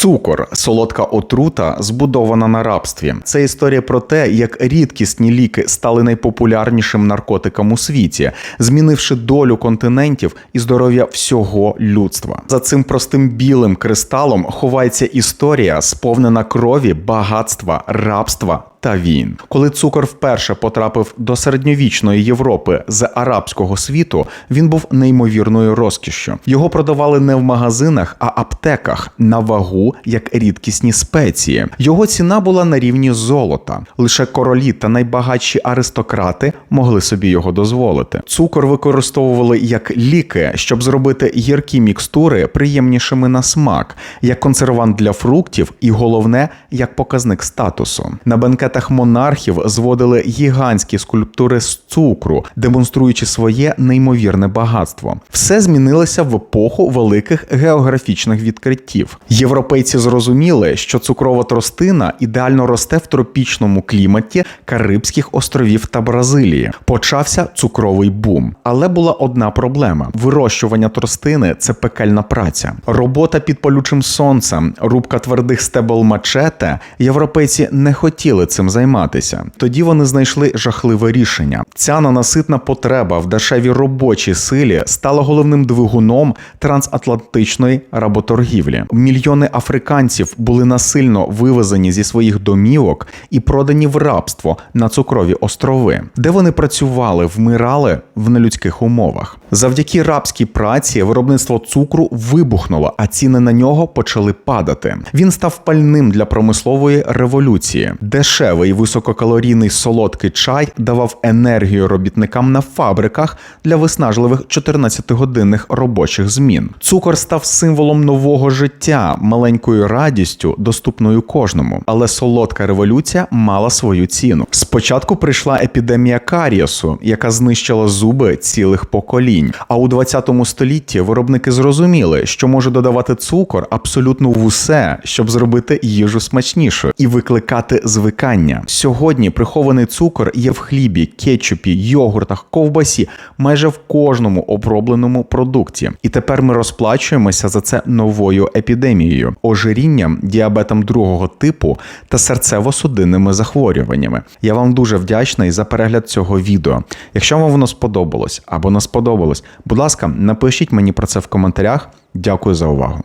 Цукор солодка отрута, збудована на рабстві. Це історія про те, як рідкісні ліки стали найпопулярнішим наркотиком у світі, змінивши долю континентів і здоров'я всього людства. За цим простим білим кристалом ховається історія, сповнена крові, багатства, рабства та війн. Коли цукор вперше потрапив до середньовічної Європи з арабського світу, він був неймовірною розкішшю. Його продавали не в магазинах, а аптеках на вагу як рідкісні спеції. Його ціна була на рівні золота. Лише королі та найбагатші аристократи могли собі його дозволити. Цукор використовували як ліки, щоб зробити гіркі мікстури приємнішими на смак, як консервант для фруктів, і головне, як показник статусу. На бенкетах монархів зводили гігантські скульптури з цукру, демонструючи своє неймовірне багатство. Все змінилося в епоху великих географічних відкриттів. Європейці зрозуміли, що цукрова тростина ідеально росте в тропічному кліматі Карибських островів та Бразилії. Почався цукровий бум. Але була одна проблема: вирощування тростини це пекельна праця. Робота під палючим сонцем, рубка твердих стебел мачете. Європейці не хотіли цим займатися. Тоді вони знайшли жахливе рішення. Ця ненаситна потреба в дешевій робочій силі стала головним двигуном трансатлантичної работоргівлі. Мільйони африканців були насильно вивезені зі своїх домівок і продані в рабство на цукрові острови, де вони працювали, вмирали в нелюдських умовах. Завдяки рабській праці виробництво цукру вибухнуло, а ціни на нього почали падати. Він став пальним для промислової революції. Дешевий висококалорійний солодкий чай давав енергію робітникам на фабриках для виснажливих 14-годинних робочих змін. Цукор став символом нового життя, маленькою радістю, доступною кожному. Але солодка революція мала свою ціну. Спочатку прийшла епідемія карієсу, яка знищила зуби цілих поколінь. А у 20 столітті виробники зрозуміли, що може додавати цукор абсолютно в усе, щоб зробити їжу смачнішою і викликати звикання. Сьогодні прихований цукор є в хлібі, кетчупі, йогуртах, ковбасі, майже в кожному обробленому продукті. І тепер ми розплачуємося за це новою епідемією, ожирінням, діабетом другого типу та серцево-судинними захворюваннями. Я вам дуже вдячний за перегляд цього відео. Якщо вам воно сподобалось або не сподобалось, будь ласка, напишіть мені про це в коментарях. Дякую за увагу.